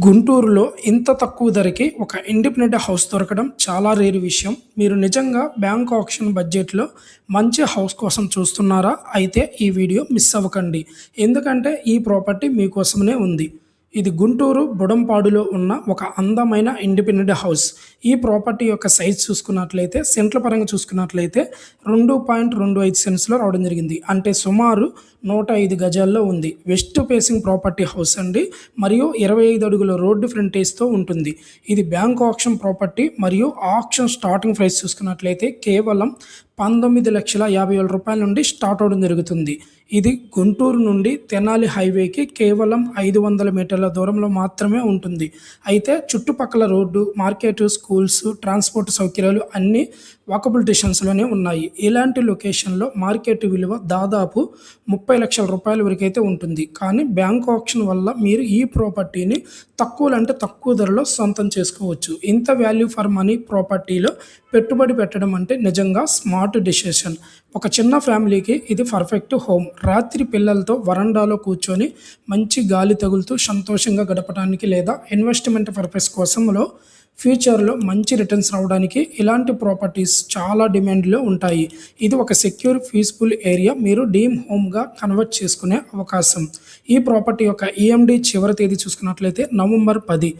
గుంటూరులో ఇంత తక్కువ ధరకి ఒక ఇండిపెండెంట్ హౌస్ దొరకడం చాలా రేరు విషయం. మీరు నిజంగా బ్యాంక్ ఆప్షన్ బడ్జెట్లో మంచి హౌస్ కోసం చూస్తున్నారా? అయితే ఈ వీడియో మిస్ అవ్వకండి. ఎందుకంటే ఈ ప్రాపర్టీ మీకోసమనే ఉంది. ఇది గుంటూరు బుడంపాడులో ఉన్న ఒక అందమైన ఇండిపెండెంట్ హౌస్. ఈ ప్రాపర్టీ యొక్క సైజ్ చూసుకున్నట్లయితే సెంట్ల పరంగా చూసుకున్నట్లయితే రెండు పాయింట్ రెండు ఐదు సెంట్స్లో రావడం జరిగింది. అంటే సుమారు నూట ఐదు గజాల్లో ఉంది. వెస్ట్ ఫేసింగ్ ప్రాపర్టీ హౌస్ అండి. మరియు ఇరవై ఐదు అడుగుల రోడ్డు ఫ్రంటేజ్తో ఉంటుంది. ఇది బ్యాంక్ ఆప్షన్ ప్రాపర్టీ. మరియు ఆప్షన్ స్టార్టింగ్ ప్రైస్ చూసుకున్నట్లయితే కేవలం పంతొమ్మిది లక్షల యాభై వేల రూపాయల నుండి స్టార్ట్ అవడం జరుగుతుంది. ఇది గుంటూరు నుండి తెనాలి హైవేకి కేవలం ఐదు వందల మీటర్ల దూరంలో మాత్రమే ఉంటుంది. అయితే చుట్టుపక్కల రోడ్డు మార్కెట్ స్కూల్స్ ట్రాన్స్పోర్ట్ సౌకర్యాలు అన్నీ వాకబుల్ డిస్టెన్స్లోనే ఉన్నాయి. ఇలాంటి లొకేషన్లో మార్కెట్ విలువ దాదాపు ముప్పై లక్షల రూపాయల వరకైతే ఉంటుంది. కానీ బ్యాంక్ ఆప్షన్ వల్ల మీరు ఈ ప్రాపర్టీని తక్కువలంటే తక్కువ ధరలో సొంతం చేసుకోవచ్చు. ఇంత వాల్యూ ఫర్ మనీ ప్రాపర్టీలో పెట్టుబడి పెట్టడం అంటే నిజంగా స్మార్ట్ డిసిషన్. ఒక చిన్న ఫ్యామిలీకి ఇది పర్ఫెక్ట్ హోమ్. రాత్రి పిల్లలతో వరండాలో కూర్చొని మంచి గాలి తగులుతూ సంతోషంగా గడపడానికి లేదా ఇన్వెస్ట్మెంట్ పర్పస్ కోసంలో ఫ్యూచర్లో మంచి రిటర్న్స్ రావడానికి ఇలాంటి ప్రాపర్టీస్ చాలా డిమాండ్లో ఉంటాయి. ఇది ఒక సెక్యూర్ పీస్ఫుల్ ఏరియా మీరు డీమ్ హోమ్గా కన్వర్ట్ చేసుకునే అవకాశం. ఈ ప్రాపర్టీ యొక్క ఈఎండి చివరి తేదీ చూసుకున్నట్లయితే నవంబర్ పది.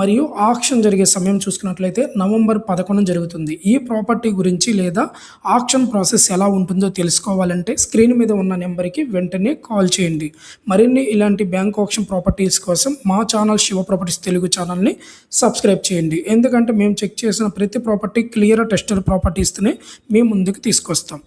మరియు ఆక్షన్ జరిగే సమయం చూసుకున్నట్లయితే నవంబర్ పదకొండు జరుగుతుంది. ఈ ప్రాపర్టీ గురించి లేదా ఆక్షన్ ప్రాసెస్ ఎలా ఉంటుందో తెలుసుకోవాలంటే స్క్రీన్ మీద ఉన్న నెంబర్కి వెంటనే కాల్ చేయండి. మరిన్ని ఇలాంటి బ్యాంక్ ఆక్షన్ ప్రాపర్టీస్ కోసం మా ఛానల్ శివ ప్రాపర్టీస్ తెలుగు ఛానల్ని సబ్స్క్రైబ్ చేయండి. ఎందుకంటే మేము చెక్ చేసిన ప్రతి ప్రాపర్టీ క్లియర్ టెస్టర్ ప్రాపర్టీస్ని మేము ముందుకు తీసుకొస్తాం.